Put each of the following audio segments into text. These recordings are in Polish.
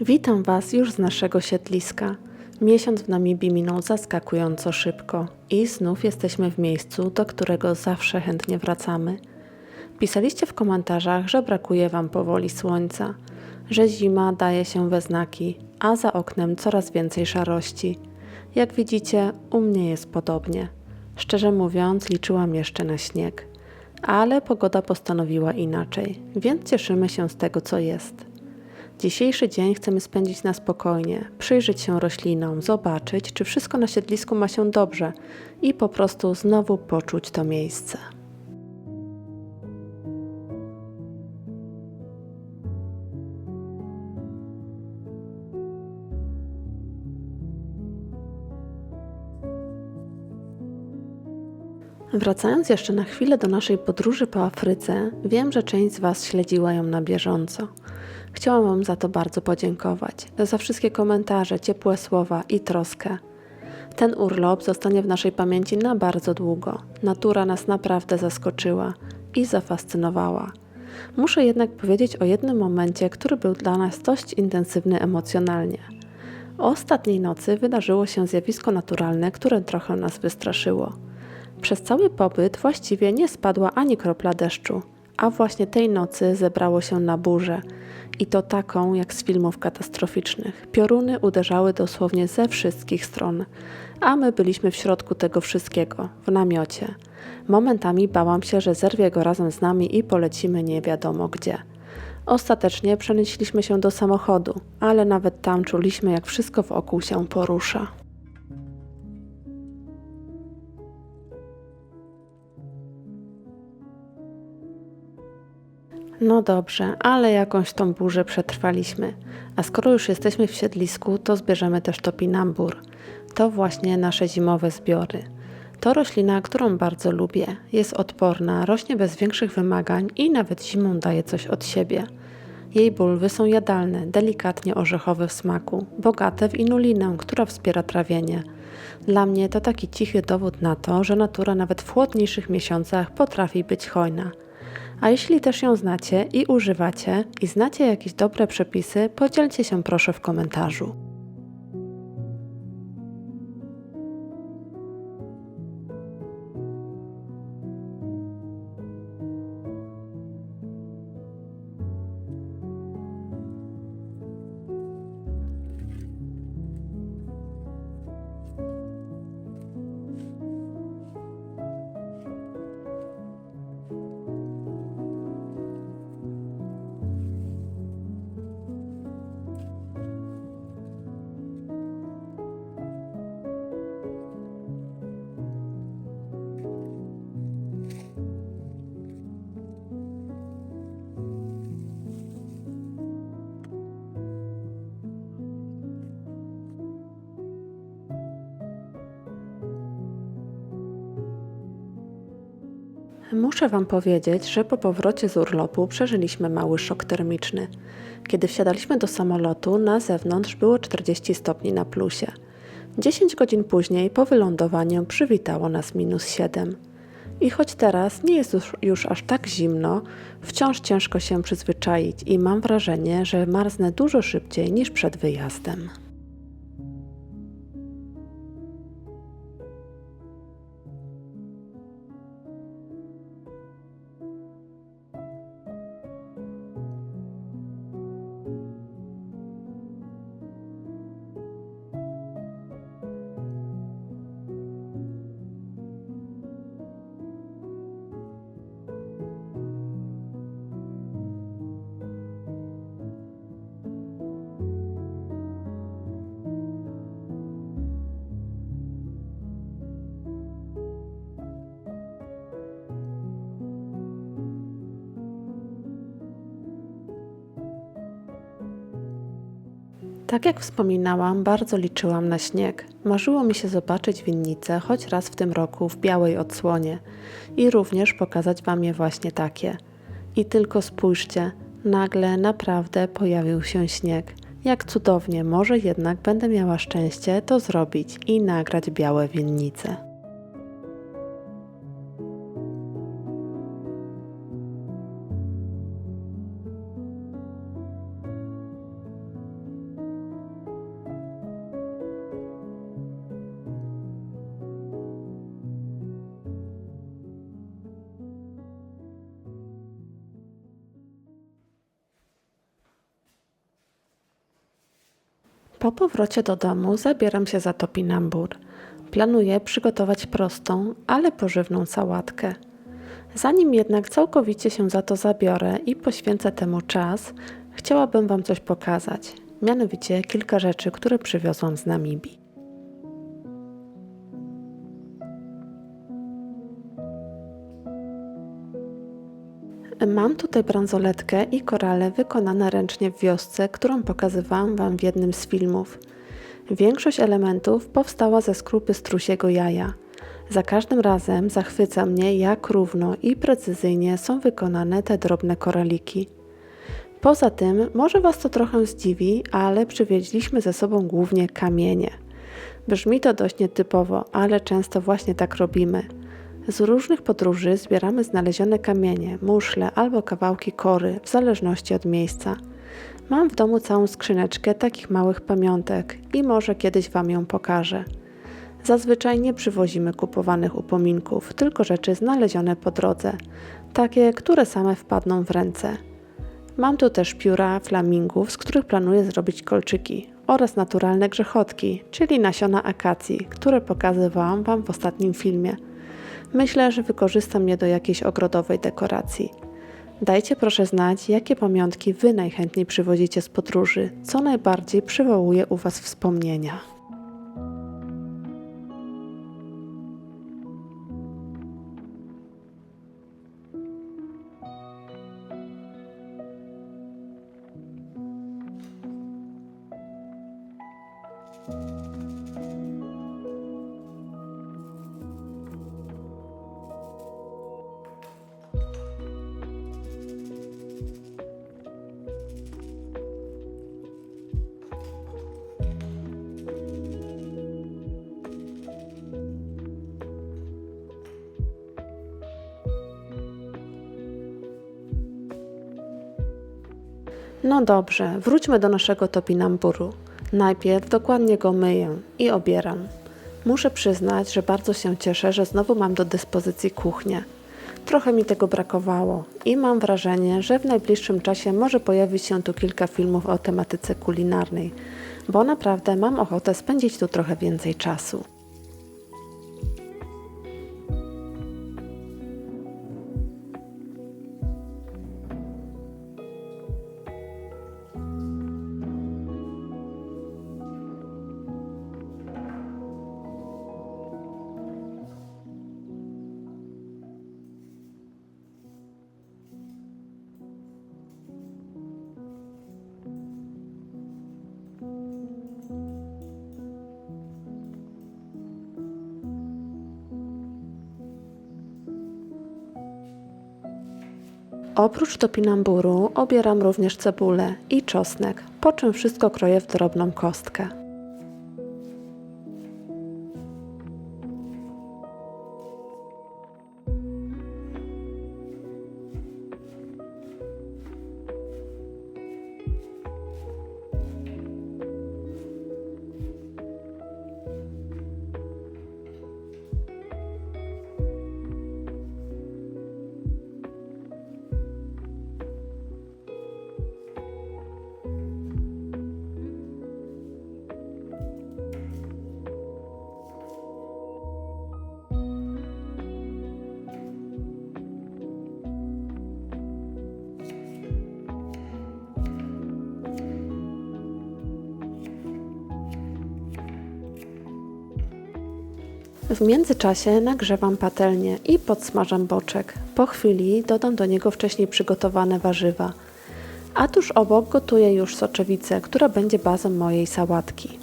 Witam Was już z naszego siedliska. Miesiąc w Namibii minął zaskakująco szybko i znów jesteśmy w miejscu, do którego zawsze chętnie wracamy. Pisaliście w komentarzach, że brakuje Wam powoli słońca, że zima daje się we znaki, a za oknem coraz więcej szarości. Jak widzicie, u mnie jest podobnie. Szczerze mówiąc, liczyłam jeszcze na śnieg, ale pogoda postanowiła inaczej, więc cieszymy się z tego, co jest. Dzisiejszy dzień chcemy spędzić na spokojnie, przyjrzeć się roślinom, zobaczyć, czy wszystko na siedlisku ma się dobrze i po prostu znowu poczuć to miejsce. Wracając jeszcze na chwilę do naszej podróży po Afryce, wiem, że część z Was śledziła ją na bieżąco. Chciałam Wam za to bardzo podziękować, za wszystkie komentarze, ciepłe słowa i troskę. Ten urlop zostanie w naszej pamięci na bardzo długo. Natura nas naprawdę zaskoczyła i zafascynowała. Muszę jednak powiedzieć o jednym momencie, który był dla nas dość intensywny emocjonalnie. O ostatniej nocy wydarzyło się zjawisko naturalne, które trochę nas wystraszyło. Przez cały pobyt właściwie nie spadła ani kropla deszczu, a właśnie tej nocy zebrało się na burzę i to taką jak z filmów katastroficznych. Pioruny uderzały dosłownie ze wszystkich stron, a my byliśmy w środku tego wszystkiego, w namiocie. Momentami bałam się, że zerwie go razem z nami i polecimy nie wiadomo gdzie. Ostatecznie przenieśliśmy się do samochodu, ale nawet tam czuliśmy, jak wszystko wokół się porusza. No dobrze, ale jakąś tą burzę przetrwaliśmy. A skoro już jesteśmy w siedlisku, to zbierzemy też topinambur. To właśnie nasze zimowe zbiory. To roślina, którą bardzo lubię. Jest odporna, rośnie bez większych wymagań i nawet zimą daje coś od siebie. Jej bulwy są jadalne, delikatnie orzechowe w smaku, bogate w inulinę, która wspiera trawienie. Dla mnie to taki cichy dowód na to, że natura nawet w chłodniejszych miesiącach potrafi być hojna. A jeśli też ją znacie i używacie i znacie jakieś dobre przepisy, podzielcie się proszę w komentarzu. Muszę Wam powiedzieć, że po powrocie z urlopu przeżyliśmy mały szok termiczny. Kiedy wsiadaliśmy do samolotu, na zewnątrz było 40 stopni na plusie. 10 godzin później, po wylądowaniu, przywitało nas minus 7. I choć teraz nie jest już, już aż tak zimno, wciąż ciężko się przyzwyczaić i mam wrażenie, że marznę dużo szybciej niż przed wyjazdem. Tak jak wspominałam, bardzo liczyłam na śnieg. Marzyło mi się zobaczyć winnicę choć raz w tym roku w białej odsłonie i również pokazać Wam je właśnie takie. I tylko spójrzcie, nagle naprawdę pojawił się śnieg. Jak cudownie, może jednak będę miała szczęście to zrobić i nagrać białe winnice. Po powrocie do domu zabieram się za topinambur. Planuję przygotować prostą, ale pożywną sałatkę. Zanim jednak całkowicie się za to zabiorę i poświęcę temu czas, chciałabym Wam coś pokazać. Mianowicie kilka rzeczy, które przywiozłam z Namibii. Mam tutaj bransoletkę i korale wykonane ręcznie w wiosce, którą pokazywałam Wam w jednym z filmów. Większość elementów powstała ze skrupy strusiego jaja. Za każdym razem zachwyca mnie, jak równo i precyzyjnie są wykonane te drobne koraliki. Poza tym, może Was to trochę zdziwi, ale przywieźliśmy ze sobą głównie kamienie. Brzmi to dość nietypowo, ale często właśnie tak robimy – z różnych podróży zbieramy znalezione kamienie, muszle albo kawałki kory, w zależności od miejsca. Mam w domu całą skrzyneczkę takich małych pamiątek i może kiedyś Wam ją pokażę. Zazwyczaj nie przywozimy kupowanych upominków, tylko rzeczy znalezione po drodze, takie, które same wpadną w ręce. Mam tu też pióra flamingów, z których planuję zrobić kolczyki oraz naturalne grzechotki, czyli nasiona akacji, które pokazywałam Wam w ostatnim filmie – Myślę, że wykorzystam je do jakiejś ogrodowej dekoracji. Dajcie proszę znać, jakie pamiątki Wy najchętniej przywozicie z podróży, co najbardziej przywołuje u Was wspomnienia. No dobrze, wróćmy do naszego topinamburu. Najpierw dokładnie go myję i obieram. Muszę przyznać, że bardzo się cieszę, że znowu mam do dyspozycji kuchnię. Trochę mi tego brakowało i mam wrażenie, że w najbliższym czasie może pojawić się tu kilka filmów o tematyce kulinarnej, bo naprawdę mam ochotę spędzić tu trochę więcej czasu. Oprócz topinamburu obieram również cebulę i czosnek, po czym wszystko kroję w drobną kostkę. W międzyczasie nagrzewam patelnię i podsmażam boczek. Po chwili dodam do niego wcześniej przygotowane warzywa. A tuż obok gotuję już soczewicę, która będzie bazą mojej sałatki.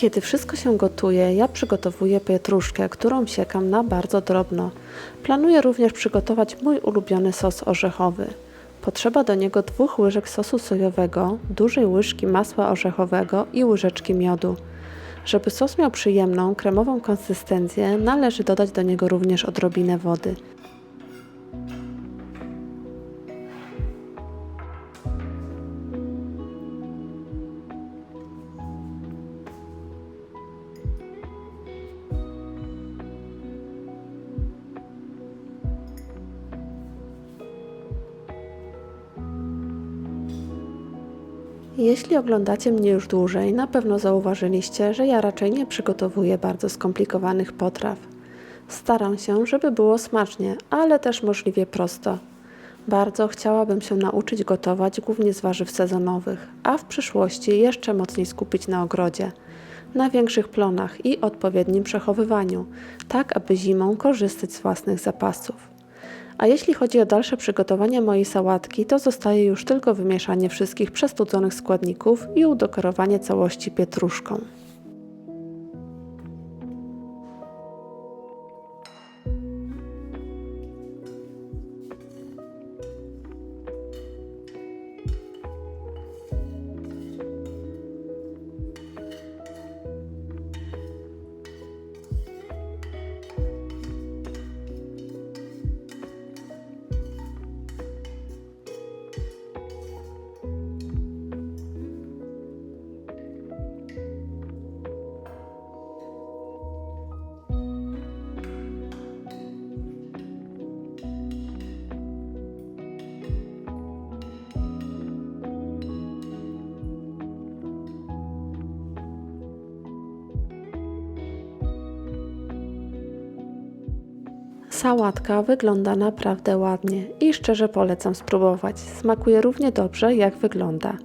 Kiedy wszystko się gotuje, ja przygotowuję pietruszkę, którą siekam na bardzo drobno. Planuję również przygotować mój ulubiony sos orzechowy. Potrzeba do niego dwóch łyżek sosu sojowego, dużej łyżki masła orzechowego i łyżeczki miodu. Żeby sos miał przyjemną, kremową konsystencję, należy dodać do niego również odrobinę wody. Jeśli oglądacie mnie już dłużej, na pewno zauważyliście, że ja raczej nie przygotowuję bardzo skomplikowanych potraw. Staram się, żeby było smacznie, ale też możliwie prosto. Bardzo chciałabym się nauczyć gotować głównie z warzyw sezonowych, a w przyszłości jeszcze mocniej skupić na ogrodzie, na większych plonach i odpowiednim przechowywaniu, tak aby zimą korzystać z własnych zapasów. A jeśli chodzi o dalsze przygotowanie mojej sałatki, to zostaje już tylko wymieszanie wszystkich przestudzonych składników i udekorowanie całości pietruszką. Sałatka wygląda naprawdę ładnie i szczerze polecam spróbować. Smakuje równie dobrze, jak wygląda.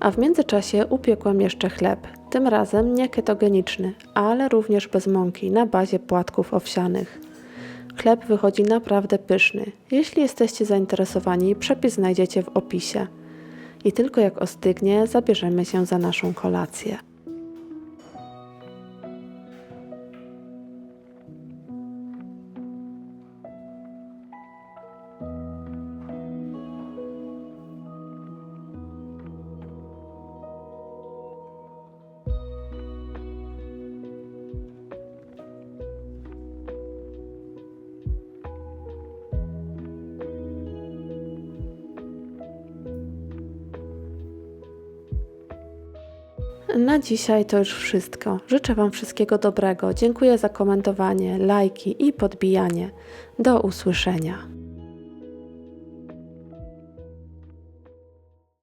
A w międzyczasie upiekłam jeszcze chleb, tym razem nie ketogeniczny, ale również bez mąki, na bazie płatków owsianych. Chleb wychodzi naprawdę pyszny. Jeśli jesteście zainteresowani, przepis znajdziecie w opisie. I tylko jak ostygnie, zabierzemy się za naszą kolację. Na dzisiaj to już wszystko. Życzę Wam wszystkiego dobrego. Dziękuję za komentowanie, lajki i podbijanie. Do usłyszenia.